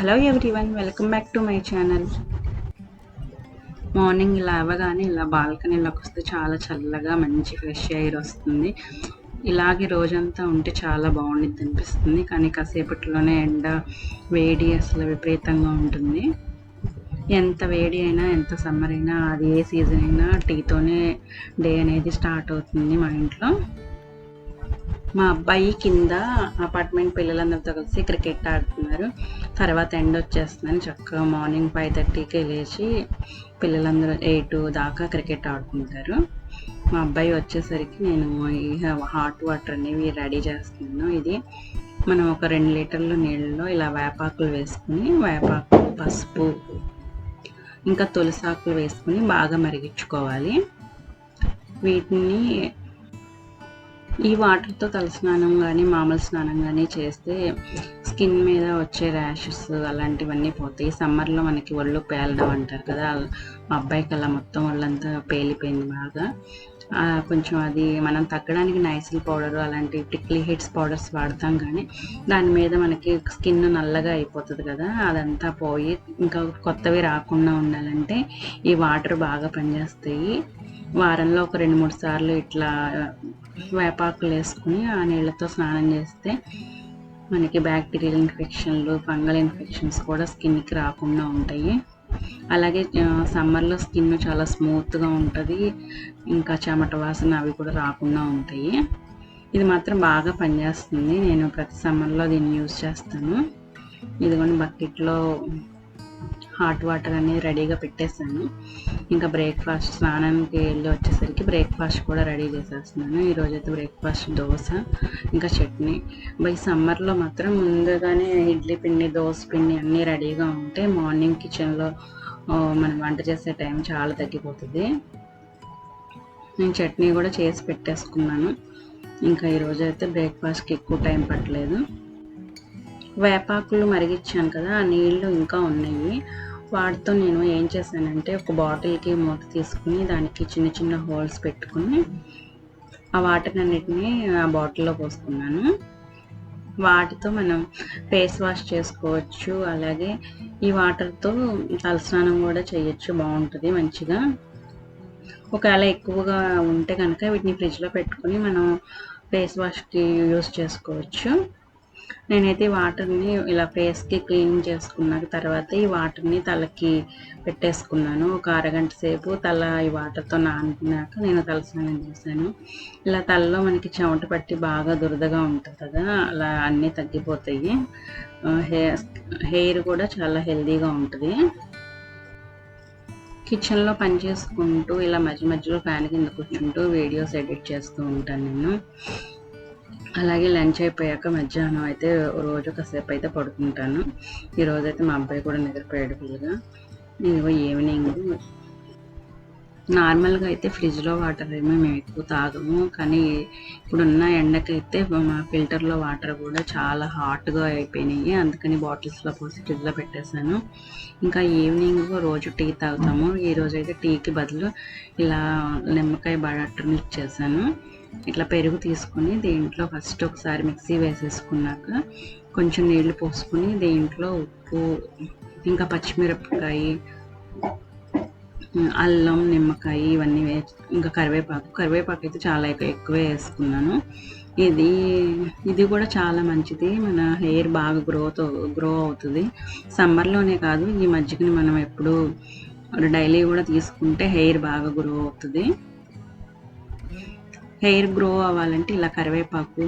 Hello everyone welcome back to my channel. Morning ఇలా అవ్వగానే ఇలా బాల్కనీలోకి వస్తే చాలా చల్లగా మంచి ఫ్రెష్ ఎయిర్ వస్తుంది. ఇలాగే రోజంతా ఉంటే చాలా బాగుండిద్ది అనిపిస్తుంది. కానీ కాసేపట్లోనే ఎండ వేడి అసలు విపరీతంగా ఉంటుంది. ఎంత వేడి అయినా ఎంత సమ్మర్ అయినా అది ఏ సీజన్ అయినా టీతోనే డే అనేది స్టార్ట్ అవుతుంది మా ఇంట్లో. మా అబ్బాయి కింద అపార్ట్మెంట్ పిల్లలందరితో కలిసి క్రికెట్ ఆడుతున్నారు. తర్వాత ఎండ్ వచ్చేస్తుందని చక్కగా మార్నింగ్ ఫైవ్ థర్టీకి లేచి పిల్లలందరూ ఎయిట్ దాకా క్రికెట్ ఆడుకుంటారు. మా అబ్బాయి వచ్చేసరికి నేను ఈ హాట్ వాటర్ అనేవి రెడీ చేస్తున్నాను. ఇది మనం ఒక రెండు లీటర్ల నీళ్ళలో ఇలా వేపాకులు వేసుకుని వేపాకు పసుపు ఇంకా తులసాకులు వేసుకుని బాగా మరిగించుకోవాలి. వీటిని ఈ వాటర్తో తలస్నానం కానీ మామూలు స్నానం కానీ చేస్తే స్కిన్ మీద వచ్చే ర్యాషెస్ అలాంటివన్నీ పోతాయి. సమ్మర్లో మనకి ఒళ్ళు పేలడం అంటారు కదా మా అబ్బాయికి అలా మొత్తం ఒళ్ళంతా పేలిపోయింది బాగా. ఆ, కొంచెం అది మనం తగ్గడానికి నైసిల్ పౌడర్ అలాంటి టిక్లీ హిట్స్ పౌడర్స్ వాడతాం కానీ దాని మీద మనకి స్కిన్ నల్లగా అయిపోతుంది కదా అదంతా పోయి ఇంకా కొత్తవి రాకుండా ఉండాలంటే ఈ వాటర్ బాగా పనిచేస్తాయి. వారంలో ఒక రెండు మూడు సార్లు ఇట్లా వేపాకులు వేసుకుని ఆ నీళ్ళతో స్నానం చేస్తే మనకి బ్యాక్టీరియల్ ఇన్ఫెక్షన్లు ఫంగల్ ఇన్ఫెక్షన్స్ కూడా స్కిన్కి రాకుండా ఉంటాయి. అలాగే సమ్మర్లో స్కిన్ చాలా స్మూత్గా ఉంటుంది. ఇంకా చెమట వాసన అవి కూడా రాకుండా ఉంటాయి. ఇది మాత్రం బాగా పనిచేస్తుంది. నేను ప్రతి సమ్మర్లో దీన్ని యూజ్ చేస్తాను. ఇదిగోండి బకెట్లో హాట్ వాటర్ అన్నీ రెడీగా పెట్టేసాను ఇంకా బ్రేక్ఫాస్ట్ స్నానానికి వెళ్ళి వచ్చేసరికి బ్రేక్ఫాస్ట్ కూడా రెడీ చేసేస్తున్నాను. ఈరోజు అయితే బ్రేక్ఫాస్ట్ దోశ ఇంకా చట్నీ. బై సమ్మర్లో మాత్రం ముందుగానే ఇడ్లీ పిండి దోశ పిండి అన్నీ రెడీగా ఉంటే మార్నింగ్ కిచెన్లో మనం వంట చేసే టైం చాలా తగ్గిపోతుంది. నేను చట్నీ కూడా చేసి పెట్టేసుకున్నాను. ఇంకా ఈరోజు అయితే బ్రేక్ఫాస్ట్కి ఎక్కువ టైం పట్టలేదు. వేపాకులు మరిగించాను కదా ఆ నీళ్ళు ఇంకా ఉన్నాయి. వాటితో నేను ఏం చేశానంటే ఒక బాటిల్కి మూత తీసుకుని దానికి చిన్న చిన్న హోల్స్ పెట్టుకుని ఆ వాటర్ అన్నిటిని ఆ బాటిల్లో పోసుకున్నాను. వాటితో మనం ఫేస్ వాష్ చేసుకోవచ్చు అలాగే ఈ వాటర్తో తలస్నానం కూడా చేయొచ్చు బాగుంటుంది మంచిగా. ఒకవేళ ఎక్కువగా ఉంటే కనుక వీటిని ఫ్రిడ్జ్లో పెట్టుకుని మనం ఫేస్ వాష్కి యూస్ చేసుకోవచ్చు. నేనైతే వాటర్ని ఇలా ఫేస్కి క్లీన్ చేసుకున్న తర్వాత ఈ వాటర్ని తలకి పెట్టేసుకున్నాను. ఒక అరగంట సేపు తల ఈ వాటర్తో నానుకున్నాక నేను తల స్నానం చేశాను. ఇలా తలలో మనకి చెమట పట్టి బాగా దురదగా ఉంటుంది కదా అలా అన్నీ తగ్గిపోతాయి. హెయిర్ హెయిర్ కూడా చాలా హెల్దీగా ఉంటుంది. కిచెన్లో పని చేసుకుంటూ ఇలా మధ్య మధ్యలో ఫ్యాన్ కింద కూర్చుంటూ వీడియోస్ ఎడిట్ చేస్తూ ఉంటాను నేను. అలాగే లంచ్ అయిపోయాక మధ్యాహ్నం అయితే రోజు కాసేపు అయితే పడుకుంటాను. ఈరోజు అయితే మా అబ్బాయి కూడా నిద్రపోయాడు ఫుల్గా. ఇదిగో ఈవినింగ్. నార్మల్గా అయితే ఫ్రిడ్జ్లో వాటర్ ఏమో మేము ఎక్కువ తాగము. కానీ ఇప్పుడున్న ఎండకైతే మా ఫిల్టర్లో వాటర్ కూడా చాలా హాట్గా అయిపోయినాయి. అందుకని బాటిల్స్లో పోసి ఫ్రిడ్జ్లో పెట్టేశాను. ఇంకా ఈవినింగ్ రోజు టీ తాగుతాము. ఈ అయితే టీకి బదులు ఇలా నిమ్మకాయ బటర్ మిల్క్ చేశాను. ఇట్లా పెరుగు తీసుకుని దీంట్లో ఫస్ట్ ఒకసారి మిక్సీ వేసేసుకున్నాక కొంచెం నీళ్ళు పోసుకుని దీంట్లో ఉప్పు ఇంకా పచ్చిమిరపకాయ అల్లం నిమ్మకాయ ఇవన్నీ వే ఇంకా కరివేపాకు. కరివేపాకు అయితే చాలా ఎక్కువ ఎక్కువే వేసుకున్నాను. ఇది ఇది కూడా చాలా మంచిది. మన హెయిర్ బాగా గ్రోత్ గ్రో అవుతుంది. సమ్మర్లోనే కాదు ఈ మజ్జిగని మనం ఎప్పుడు డైలీ కూడా తీసుకుంటే హెయిర్ బాగా గ్రో అవుతుంది. హెయిర్ గ్రో అవ్వాలంటే ఇలా కరివేపాకు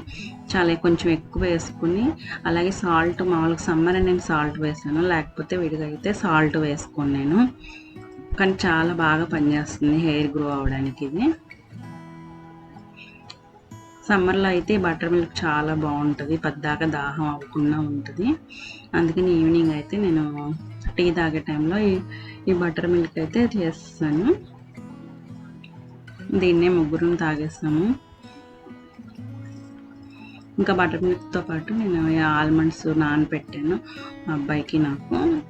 చాలా కొంచెం ఎక్కువ వేసుకుని అలాగే సాల్ట్ మామూలుగా సమ్మర్ అని నేను సాల్ట్ వేసాను లేకపోతే విడిగా అయితే సాల్ట్ వేసుకొని నేను. కానీ చాలా బాగా పనిచేస్తుంది హెయిర్ గ్రో అవ్వడానికి ఇది. సమ్మర్లో అయితే బటర్ మిల్క్ చాలా బాగుంటుంది పద్దాక దాహం అవ్వకుండా ఉంటుంది. అందుకని ఈవినింగ్ అయితే నేను టీ తాగే టైంలో ఈ ఈ బటర్ మిల్క్ అయితే చేస్తాను. దీన్నే ముగ్గురం తాగేస్తాము ఇంకా బటర్ మిల్క్తో పాటు నేను ఆల్మండ్స్ నానబెట్టాను మా అబ్బాయికి నాకు.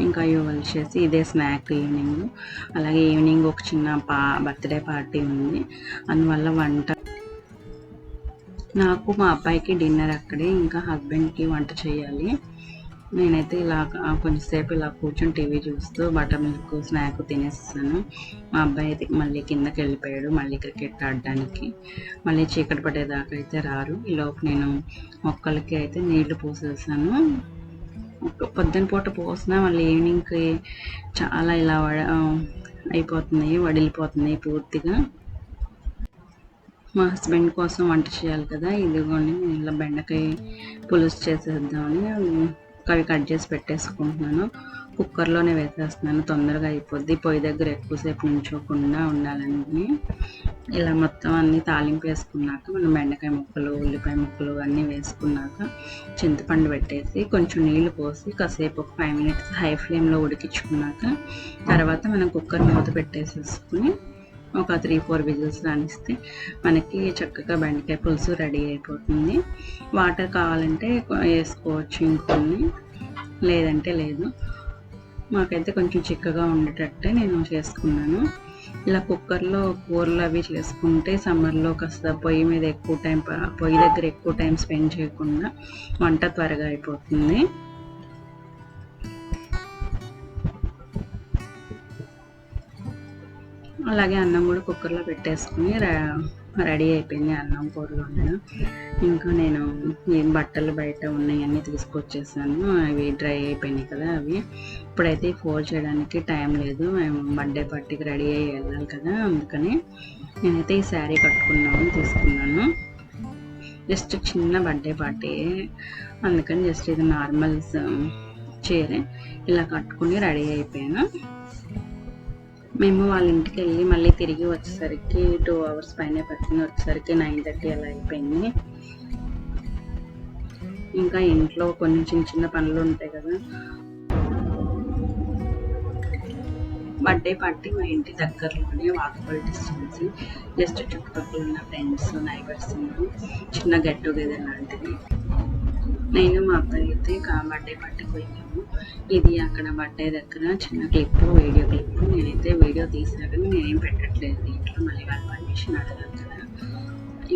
ఇంకా ఇవి చేసి ఇదే స్నాక్ ఈవినింగ్. అలాగే ఈవినింగ్ ఒక చిన్న పా బర్త్డే పార్టీ ఉంది. అందువల్ల వంట. నాకు మా అబ్బాయికి డిన్నర్ అక్కడే ఇంకా హస్బెండ్కి వంట చేయాలి. నేనైతే ఇలా కొంచెంసేపు ఇలా కూర్చొని టీవీ చూస్తూ బటర్ మిల్క్ స్నాక్ తినేస్తాను మా అబ్బాయి అయితే మళ్ళీ కిందకి వెళ్ళిపోయాడు మళ్ళీ క్రికెట్ ఆడడానికి. మళ్ళీ చీకటి పడేదాకా అయితే రారు. ఈ లోపు నేను మొక్కలకి అయితే నీళ్ళు పోసేసాను. పొద్దున పూట పోసినా మళ్ళీ ఈవినింగ్కి చాలా ఇలా వడ అయిపోతున్నాయి వడిలిపోతున్నాయి పూర్తిగా. మా హస్బెండ్ కోసం వంట చేయాలి కదా ఇదిగోండి నేను ఇలా బెండకాయ పులుసు చేసేద్దామని అవి కట్ చేసి పెట్టేసుకుంటున్నాను. కుక్కర్లోనే వేసేస్తున్నాను. తొందరగా అయిపోద్ది. పొయ్యి దగ్గర ఎక్కువసేపు ఉంచోకుండా ఉండాలని ఇలా మొత్తం అన్ని తాలింపు వేసుకున్నాక మనం బెండకాయ ముక్కలు ఉల్లిపాయ ముక్కలు అన్నీ వేసుకున్నాక చింతపండు పెట్టేసి కొంచెం నీళ్ళు పోసి కాసేపు ఒక ఫైవ్ మినిట్స్ హై ఫ్లేమ్లో ఉడికించుకున్నాక తర్వాత మనం కుక్కర్ మూత పెట్టేసేసుకుని ఒక త్రీ ఫోర్ విజిల్స్ రానిస్తే మనకి చక్కగా బెండకాయ పులుసు రెడీ అయిపోతుంది. వాటర్ కావాలంటే వేసుకోవచ్చు ఇంకొన్ని. లేదంటే లేదు. మాకైతే కొంచెం చిక్కగా ఉండేటట్టే నేను చేసుకున్నాను. ఇలా కుక్కర్లో కూరలు అవి చేసుకుంటే సమ్మర్లో కాస్త పొయ్యి మీద ఎక్కువ టైం పొయ్యి దగ్గర ఎక్కువ టైం స్పెండ్ చేయకుండా వంట త్వరగా అయిపోతుంది. అలాగే అన్నం కూడా కుక్కర్లో పెట్టేసుకుని రెడీ అయిపోయింది అన్నం కూరలు ఉండడం ఇంకా నేను బట్టలు బయట ఉన్నాయన్నీ తీసుకొచ్చేసాను. అవి డ్రై అయిపోయినాయి కదా అవి. ఇప్పుడైతే ఫోల్డ్ చేయడానికి టైం లేదు. మేము బర్త్డే పార్టీకి రెడీ అయ్యి వెళ్ళాలి కదా అందుకని నేనైతే ఈ శారీ కట్టుకున్నామని తీసుకున్నాను. జస్ట్ చిన్న బర్త్డే పార్టీ అందుకని జస్ట్ ఇది నార్మల్ చీరే. ఇలా కట్టుకుని రెడీ అయిపోయాను. మేము వాళ్ళ ఇంటికి వెళ్ళి మళ్ళీ తిరిగి వచ్చేసరికి టూ అవర్స్ పైన పట్టింది. వచ్చేసరికి నైన్ థర్టీ అలా అయిపోయింది. ఇంకా ఇంట్లో కొన్ని చిన్న చిన్న పనులు ఉంటాయి కదా. బర్త్డే పార్టీ మా ఇంటి దగ్గరలోనే వాకబుల్ డిస్టెన్స్ జస్ట్ చుట్టుపక్కల ఉన్న ఫ్రెండ్స్ నైబర్స్ చిన్న గెట్ టుగెదర్ లాంటిది. నేను మా అబ్బాయి అయితే బర్త్డే పార్టీకి పోయింది ఇది అక్కడ బర్త్డే దగ్గర చిన్న క్లిప్ వీడియో క్లిప్ నేనైతే వీడియో తీసాను నేనేం పెట్టట్లేదు దీంట్లో మళ్ళీ వాళ్ళ పర్మిషన్ అడగాలి కదా.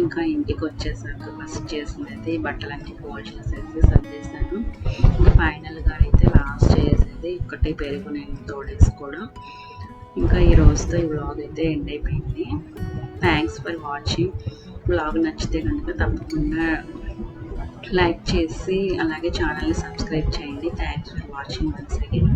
ఇంకా ఇంటికి వచ్చేసాక ఫస్ట్ చేసింది అయితే ఈ బట్టలన్నీ ఫోల్డ్ చేసేసి సర్దేశాను. ఇంకా ఫైనల్గా అయితే లాస్ట్ చేసేది ఒకటి పెరుగు నేను తోడేసుకోవడం ఇంకా ఈ రోజుతో ఈ బ్లాగ్ అయితే ఎండ్ అయిపోయింది. థ్యాంక్స్ ఫర్ వాచింగ్ వ్లాగ్ నచ్చితే కనుక తప్పకుండా లైక్ చేసి అలాగే ఛానల్ని సబ్స్క్రైబ్ చేయండి. Thanks for watching once again